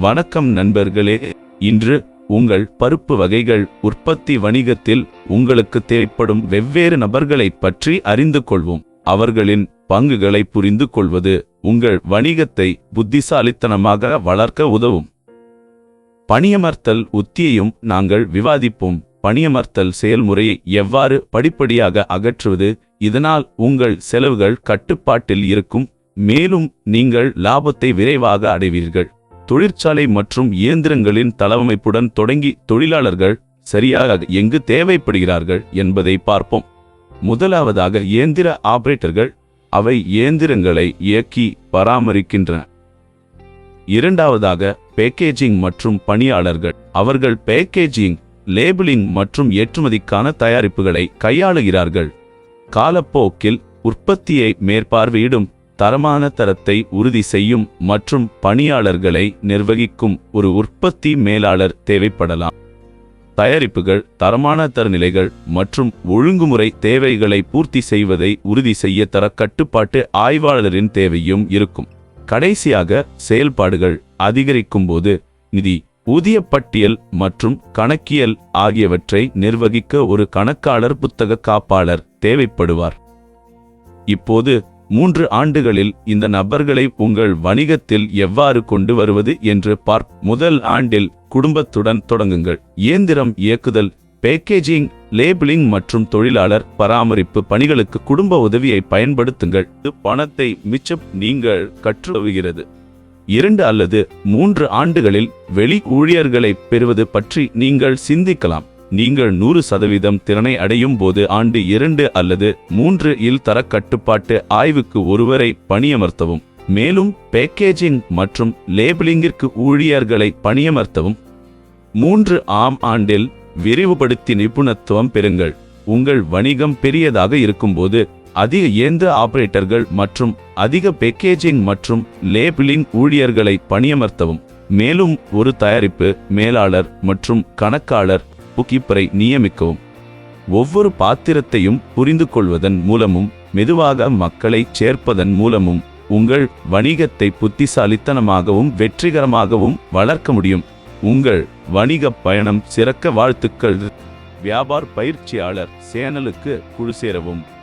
வணக்கம் நண்பர்களே. இன்று உங்கள் பருப்பு வகைகள் உற்பத்தி வணிகத்தில் உங்களுக்கு தேவைப்படும் வெவ்வேறு நபர்களைப் பற்றி அறிந்து கொள்வோம். அவர்களின் பங்குகளை புரிந்து கொள்வது உங்கள் வணிகத்தை புத்திசாலித்தனமாக வளர்க்க உதவும். பணியமர்த்தல் உத்தியையும் நாங்கள் விவாதிப்போம். பணியமர்த்தல் செயல்முறையை எவ்வாறு படிப்படியாக அகற்றுவது இதனால் உங்கள் செலவுகள் கட்டுப்பாட்டில் இருக்கும் மேலும் நீங்கள் லாபத்தை விரைவாக அடைவீர்கள். தொழிற்சாலை மற்றும் இயந்திரங்களின் தளவமைப்புடன் தொடங்கி தொழிலாளர்கள் சரியாக எங்கு தேவைப்படுகிறார்கள் என்பதை பார்ப்போம். முதலாவதாக இயந்திர ஆபரேட்டர்கள் அவை இயந்திரங்களை இயக்கி பராமரிக்கின்றன. இரண்டாவதாக பேக்கேஜிங் மற்றும் பணியாளர்கள் அவர்கள் பேக்கேஜிங் லேபிளிங் மற்றும் ஏற்றுமதிக்கான தயாரிப்புகளை கையாளுகிறார்கள். காலப்போக்கில் உற்பத்தியை மேற்பார்வையிடும் தரமான தரத்தை உறுதி செய்யும் மற்றும் பணியாளர்களை நிர்வகிக்கும் ஒரு உற்பத்தி மேலாளர் தேவைப்படலாம். தயாரிப்புகள் தரமான தரநிலைகள் மற்றும் ஒழுங்குமுறை தேவைகளை பூர்த்தி செய்வதை உறுதி செய்ய தர கட்டுப்பாட்டு ஆய்வாளரின் தேவையும் இருக்கும். கடைசியாக செயல்பாடுகள் அதிகரிக்கும்போது நிதி ஊதிய பட்டியல் மற்றும் கணக்கியல் ஆகியவற்றை நிர்வகிக்க ஒரு கணக்காளர் புத்தக காப்பாளர் தேவைப்படுவார். இப்போது மூன்று ஆண்டுகளில் இந்த நபர்களை உங்கள் வணிகத்தில் எவ்வாறு கொண்டு வருவது என்று பார்ப் முதல் ஆண்டில் குடும்பத்துடன் தொடங்குங்கள். இயந்திரம் இயக்குதல் பேக்கேஜிங் லேபிளிங் மற்றும் தொழிலாளர் பராமரிப்பு பணிகளுக்கு குடும்ப உதவியை பயன்படுத்துங்கள். பணத்தை மிச்சம் நீங்கள் கற்றுவுகிறது இரண்டு அல்லது மூன்று ஆண்டுகளில் வெளி ஊழியர்களை பெறுவது பற்றி நீங்கள் சிந்திக்கலாம். நீங்கள் நூறு சதவீதம் திறனை அடையும் போது ஆண்டு இரண்டு அல்லது மூன்று இல் தர கட்டுப்பாட்டு ஆய்வுக்கு ஒருவரை பணியமர்த்தவும். மேலும் பேக்கேஜிங் மற்றும் லேபிளிங்கிற்கு ஊழியர்களை பணியமர்த்தவும். மூன்று ஆம் ஆண்டில் விரிவுபடுத்தி நிபுணத்துவம் பெறுங்கள். உங்கள் வணிகம் பெரியதாக இருக்கும்போது அதிக இயந்திர ஆபரேட்டர்கள் மற்றும் அதிக பேக்கேஜிங் மற்றும் லேபிளிங் ஊழியர்களை பணியமர்த்தவும். மேலும் ஒரு தயாரிப்பு மேலாளர் மற்றும் கணக்காளர் புக்கீப்பரை நியமிக்கவும். ஒவ்வொரு பாத்திரத்தையும் புரிந்து கொள்வதன் மூலமும் மெதுவாக மக்களை சேர்ப்பதன் மூலமும் உங்கள் வணிகத்தை புத்திசாலித்தனமாகவும் வெற்றிகரமாகவும் வளர்க்க முடியும். உங்கள் வணிக பயணம் சிறக்க வாழ்த்துக்கள். வியாபார் பயிற்சியாளர் சேனலுக்கு குழு சேரவும்.